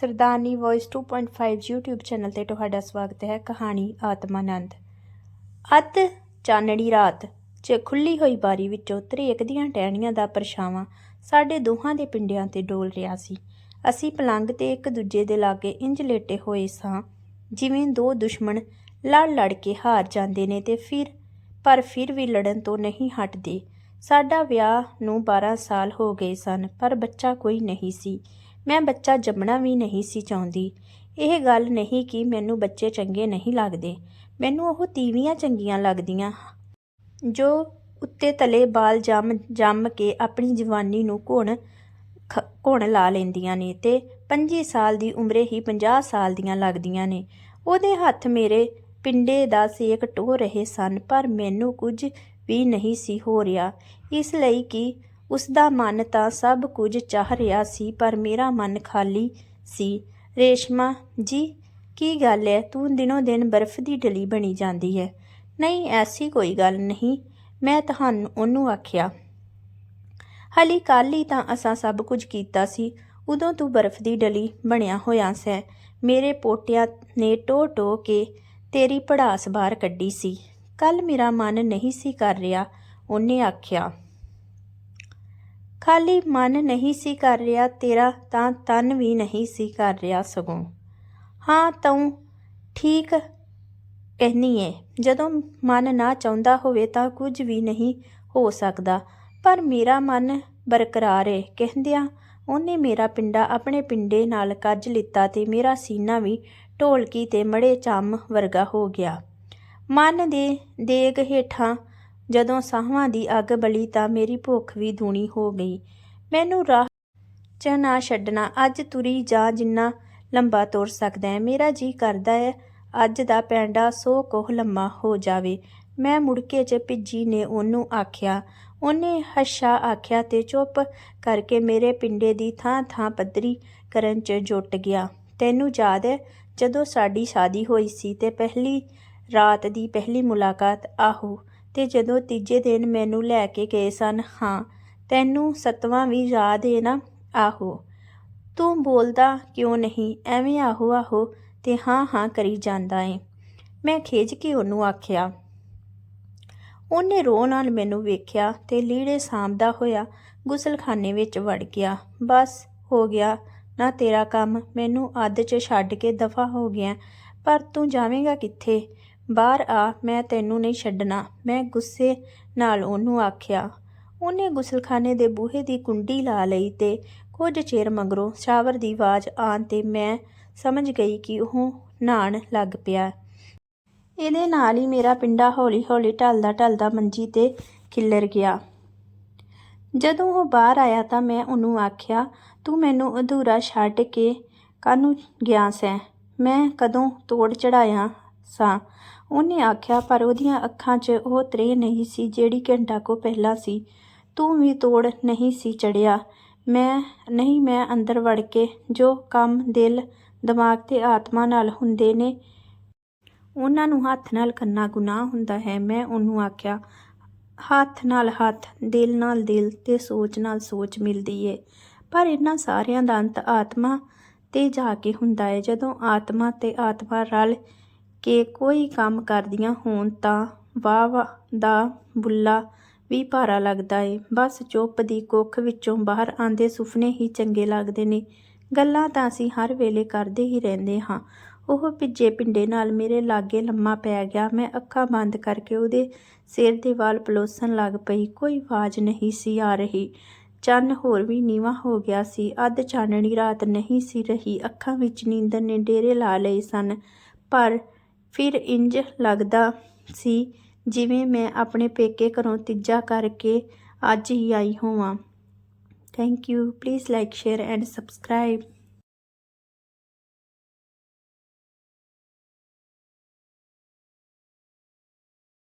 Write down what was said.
ਸਰਦਾਰਨੀ voice 2.5 YouTube channel ਤੇ ਤੁਹਾਡਾ ਸਵਾਗਤ ਹੈ, ਕਹਾਣੀ ਆਤਮਾਨੰਦ। ਅੱਧ ਚਾਨਣੀ ਰਾਤ, 'ਚ ਖੁੱਲੀ ਹੋਈ ਬਾਰੀ ਵਿੱਚੋਂ ਤਰੇਕ ਦੀਆਂ ਟਹਿਣੀਆਂ ਦਾ ਪਰਛਾਵਾਂ ਸਾਡੇ ਦੋਹਾਂ ਦੇ ਪਿੰਡਿਆਂ ਤੇ ਡੋਲ ਰਿਹਾ ਸੀ। ਅਸੀਂ ਪਲੰਗ ਤੇ ਇੱਕ ਦੂਜੇ ਦੇ ਲਾਗੇ ਇੰਜ ਲੇਟੇ ਹੋਏ ਸਾਂ, ਜਿਵੇਂ ਦੋ ਦੁਸ਼ਮਣ ਲੜ ਲੜ ਕੇ ਹਾਰ ਜਾਂਦੇ ਨੇ ਤੇ ਫਿਰ, ਪਰ ਫਿਰ ਵੀ ਲੜਨ ਤੋਂ ਨਹੀਂ ਹਟਦੇ। ਸਾਡਾ ਵਿਆਹ ਨੂੰ 12 ਸਾਲ ਹੋ ਗਏ ਸਨ, ਪਰ ਬੱਚਾ ਕੋਈ ਨਹੀਂ ਸੀ। ਮੈਂ ਬੱਚਾ ਜੰਮਣਾ ਵੀ ਨਹੀਂ ਸੀ ਚਾਹੁੰਦੀ। ਇਹ ਗੱਲ ਨਹੀਂ ਕਿ ਮੈਨੂੰ ਬੱਚੇ ਚੰਗੇ ਨਹੀਂ ਲੱਗਦੇ। ਮੈਨੂੰ ਉਹ ਤੀਵੀਆਂ ਚੰਗੀਆਂ ਲੱਗਦੀਆਂ ਜੋ ਉੱਤੇ ਤਲੇ ਬਾਲ ਜੰਮ ਜੰਮ ਕੇ ਆਪਣੀ ਜਵਾਨੀ ਨੂੰ ਘੁਣ, ਖ- ਘੁਣ ਲਾ ਲੈਂਦੀਆਂ ਨੇ ਤੇ 25 ਸਾਲ ਦੀ ਉਮਰੇ ਹੀ 50 ਸਾਲ ਦੀਆਂ ਲੱਗਦੀਆਂ ਨੇ। ਉਹਦੇ ਹੱਥ ਮੇਰੇ ਪਿੰਡੇ ਦਾ ਸੇਕ ਟੋ ਰਹੇ ਸਨ, ਪਰ ਮੈਨੂੰ ਕੁਝ ਵੀ ਨਹੀਂ ਸੀ ਹੋ ਰਿਹਾ। ਇਸ ਲਈ ਕਿ ਉਸਦਾ ਮਨ ਤਾਂ ਸਭ ਕੁਝ ਚਾਹ ਰਿਹਾ ਸੀ, ਪਰ ਮੇਰਾ ਮਨ ਖਾਲੀ ਸੀ। ਰੇਸ਼ਮਾ, ਜੀ, ਕੀ ਗੱਲ ਹੈ ਤੂੰ ਦਿਨੋਂ ਦਿਨ ਬਰਫ਼ ਦੀ ਡਲੀ ਬਣੀ ਜਾਂਦੀ ਹੈ ਨਹੀਂ, ਐਸੀ ਕੋਈ ਗੱਲ ਨਹੀਂ, ਮੈਂ ਤੁਹਾਨੂੰ ਉਹਨੂੰ ਆਖਿਆ। ਹਲੀ ਕੱਲ੍ਹ ਹੀ ਤਾਂ ਅਸਾਂ ਸਭ ਕੁਝ ਕੀਤਾ ਸੀ। ਉਦੋਂ ਤੂੰ ਬਰਫ਼ ਦੀ ਡਲੀ ਬਣਿਆ ਹੋਇਆ ਸੈਂ। ਮੇਰੇ ਪੋਟਿਆਂ ਨੇ ਟੋਹ ਟੋਹ ਕੇ ਤੇਰੀ ਪੜਾਸ ਬਾਹਰ ਕੱਢੀ ਸੀ। ਕੱਲ੍ਹ ਮੇਰਾ ਮਨ ਨਹੀਂ ਸੀ ਕਰ ਰਿਹਾ, ਉਹਨੇ ਆਖਿਆ। ਖਾਲੀ ਮਨ ਨਹੀਂ ਸੀ ਕਰ ਰਿਹਾ, ਤੇਰਾ ਤਾਂ ਤਨ ਵੀ ਨਹੀਂ ਸੀ ਕਰ ਰਿਹਾ ਸਗੋਂ। ਹਾਂ ਤੂੰ ਠੀਕ ਕਹਿਨੀ ਏ ਜਦੋਂ ਮਨ ਨਾ ਚਾਹੁੰਦਾ ਹੋਵੇ ਤਾਂ ਕੁਝ ਵੀ ਨਹੀਂ ਹੋ ਸਕਦਾ। ਪਰ ਮੇਰਾ ਮਨ ਬਰਕਰਾਰ ਏ, ਕਹਿੰਦਿਆਂ ਉਹਨੇ ਮੇਰਾ ਪਿੰਡਾ ਆਪਣੇ ਪਿੰਡੇ ਨਾਲ ਕੱਜ ਲਿੱਤਾ ਤੇ ਮੇਰਾ ਸੀਨਾ ਵੀ ਢੋਲਕੀ ਤੇ ਮੜੇ ਚੰਮ ਵਰਗਾ ਹੋ ਗਿਆ। ਮਨ ਦੇ ਦੇਗ ਹੇਠਾਂ ਜਦੋਂ ਸਾਹਾਂ ਦੀ ਅੱਗ ਬਲੀ ਤਾਂ ਮੇਰੀ ਭੁੱਖ ਵੀ ਦੂਣੀ ਹੋ ਗਈ। ਮੈਨੂੰ ਰਾਹ ਚ ਨਾ ਛੱਡਣਾ, ਅੱਜ ਤੁਰੀ ਜਾ ਜਿੰਨਾ ਲੰਬਾ ਤੁਰ ਸਕਦਾ ਹੈ। ਮੇਰਾ ਜੀ ਕਰਦਾ ਹੈ, ਅੱਜ ਦਾ ਪੈਂਡਾ ਸੌ ਕੋਹ ਲੰਮਾ ਹੋ ਜਾਵੇ। ਮੈਂ ਮੁੜਕੇ ਚ ਭਿੱਜੀ ਨੇ ਉਹਨੂੰ ਆਖਿਆ। ਉਹਨੇ ਹੱਸ਼ਾ ਆਖਿਆ ਤੇ ਚੁੱਪ ਕਰਕੇ ਮੇਰੇ ਪਿੰਡੇ ਦੀ ਥਾਂ ਥਾਂ ਪੱਧਰੀ ਕਰਨ ਚ ਜੁਟ ਗਿਆ। ਤੈਨੂੰ ਯਾਦ ਹੈ, ਜਦੋਂ ਸਾਡੀ ਸ਼ਾਦੀ ਹੋਈ ਸੀ ਤੇ ਪਹਿਲੀ ਰਾਤ ਦੀ ਪਹਿਲੀ ਮੁਲਾਕਾਤ, ਆਹੋ ਤੇ ਜਦੋਂ ਤੀਜੇ ਦਿਨ ਮੈਨੂੰ ਲੈ ਕੇ ਗਏ ਸਨ, ਹਾਂ, ਤੈਨੂੰ ਸਤਵਾਂ ਵੀ ਯਾਦ ਏ ਨਾ, ਆਹੋ। ਤੂੰ ਬੋਲਦਾ ਕਿਉਂ ਨਹੀਂ? ਐਵੇਂ ਆਹੋ ਆਹੋ ਤੇ ਹਾਂ ਹਾਂ ਕਰੀ ਜਾਂਦਾ ਏ। ਮੈਂ ਖਿੱਚ ਕੇ ਉਹਨੂੰ ਆਖਿਆ। ਉਹਨੇ ਰੋਹ ਨਾਲ ਮੈਨੂੰ ਵੇਖਿਆ ਤੇ ਲੀੜੇ ਸਾਂਭਦਾ ਹੋਇਆ ਗੁਸਲਖਾਨੇ ਵਿੱਚ ਵੜ ਗਿਆ। ਬਸ, ਹੋ ਗਿਆ। ਨਾ ਤੇਰਾ ਕੰਮ। ਮੈਨੂੰ ਅੱਧ 'ਚ ਛੱਡ ਕੇ ਦਫਾ ਹੋ ਗਿਆ। ਪਰ ਤੂੰ ਜਾਵੇਂਗਾ ਕਿੱਥੇ? ਬਾਹਰ ਆ, ਮੈਂ ਤੈਨੂੰ ਨਹੀਂ ਛੱਡਣਾ। ਮੈਂ ਗੁੱਸੇ ਨਾਲ ਉਹਨੂੰ ਆਖਿਆ। ਉਹਨੇ ਗੁਸਲਖਾਨੇ ਦੇ ਬੂਹੇ ਦੀ ਕੁੰਡੀ ਲਾ ਲਈ ਤੇ ਕੁਝ ਚਿਰ ਮਗਰੋਂ ਸ਼ਾਵਰ ਦੀ ਆਵਾਜ਼ ਆਣ ਤੇ ਮੈਂ ਸਮਝ ਗਈ ਕਿ ਉਹ ਨਹਾਣ ਲੱਗ ਪਿਆ। ਇਹਦੇ ਨਾਲ ਹੀ ਮੇਰਾ ਪਿੰਡਾ ਹੌਲੀ-ਹੌਲੀ ਢਲਦਾ ਢਲਦਾ ਮੰਜੀ ਤੇ ਖਿੱਲਰ ਗਿਆ। ਜਦੋਂ ਉਹ ਬਾਹਰ ਆਇਆ ਤਾਂ ਮੈਂ ਉਹਨੂੰ ਆਖਿਆ, ਤੂੰ ਮੈਨੂੰ ਅਧੂਰਾ ਛੱਡ ਕੇ ਕਾਹਨੂੰ ਗਿਆ ਸੈਂ ਮੈਂ ਕਦੋਂ ਤੋੜ ਚੜਾਇਆ ਸਾਂ। ਉਹਨੇ ਆਖਿਆ, ਪਰ ਉਹਦੀਆਂ ਅੱਖਾਂ 'ਚ ਉਹ ਤ੍ਰੇ ਨਹੀਂ ਸੀ ਜਿਹੜੀ ਘੰਟਾ ਕੋ ਪਹਿਲਾਂ ਸੀ। ਤੂੰ ਵੀ ਤੋੜ ਨਹੀਂ ਸੀ ਚੜਿਆ ਮੈਂ, ਨਹੀਂ, ਮੈਂ ਅੰਦਰ ਵੜ ਕੇ ਜੋ ਕੰਮ ਦਿਲ, ਦਿਮਾਗ ਤੇ ਆਤਮਾ ਨਾਲ ਹੁੰਦੇ ਨੇ, ਉਹਨਾਂ ਨੂੰ ਹੱਥ ਨਾਲ ਕਰਨਾ ਗੁਨਾਹ ਹੁੰਦਾ ਹੈ। ਮੈਂ ਉਹਨੂੰ ਆਖਿਆ, ਹੱਥ ਨਾਲ ਹੱਥ, ਦਿਲ ਨਾਲ ਦਿਲ ਤੇ ਸੋਚ ਨਾਲ ਸੋਚ ਮਿਲਦੀ ਏ। ਪਰ ਇਹਨਾਂ ਸਾਰਿਆਂ ਦਾ ਅੰਤ ਆਤਮਾ ਤੇ ਜਾ ਕੇ ਹੁੰਦਾ ਹੈ ਜਦੋਂ ਆਤਮਾ ਤੇ ਆਤਮਾ ਰਲ ਕੇ ਕੋਈ ਕੰਮ ਕਰਦੀਆਂ ਹੋਣ ਤਾਂ ਵਾਹ ਵਾਹ ਦਾ ਬੁੱਲਾ ਵੀ ਭਾਰਾ ਲੱਗਦਾ ਏ। ਬਸ ਚੁੱਪ ਦੀ ਕੁੱਖ ਵਿੱਚੋਂ ਬਾਹਰ ਆਂਦੇ ਸੁਪਨੇ ਹੀ ਚੰਗੇ ਲੱਗਦੇ ਨੇ। ਗੱਲਾਂ ਤਾਂ ਅਸੀਂ ਹਰ ਵੇਲੇ ਕਰਦੇ ਹੀ ਰਹਿੰਦੇ ਹਾਂ। ਉਹ ਭਿੱਜੇ ਪਿੰਡੇ ਨਾਲ ਮੇਰੇ ਲਾਗੇ ਲੰਮਾ ਪੈ ਗਿਆ। ਮੈਂ ਅੱਖਾਂ ਬੰਦ ਕਰਕੇ ਉਹਦੇ ਸਿਰ ਦੇ ਵਾਲ ਪਲੋਸਣ ਲੱਗ ਪਈ। ਕੋਈ ਆਵਾਜ਼ ਨਹੀਂ ਸੀ ਆ ਰਹੀ। ਚੰਨ ਹੋਰ ਵੀ ਨੀਵਾ ਹੋ ਗਿਆ ਸੀ। ਅੱਧ ਚਾਨਣੀ ਰਾਤ ਨਹੀਂ ਸੀ ਰਹੀ। ਅੱਖਾਂ ਵਿੱਚ ਨੀਂਦਰ ਨੇ ਡੇਰੇ ਲਾ ਲਏ ਸਨ। ਪਰ ਫਿਰ ਇੰਜ ਲੱਗਦਾ ਸੀ ਜਿਵੇਂ ਮੈਂ ਆਪਣੇ ਪੇਕੇ ਘਰੋਂ ਤੀਜਾ ਕਰਕੇ ਅੱਜ ਹੀ ਆਈ ਹੋਵਾਂ। Thank you please like share and subscribe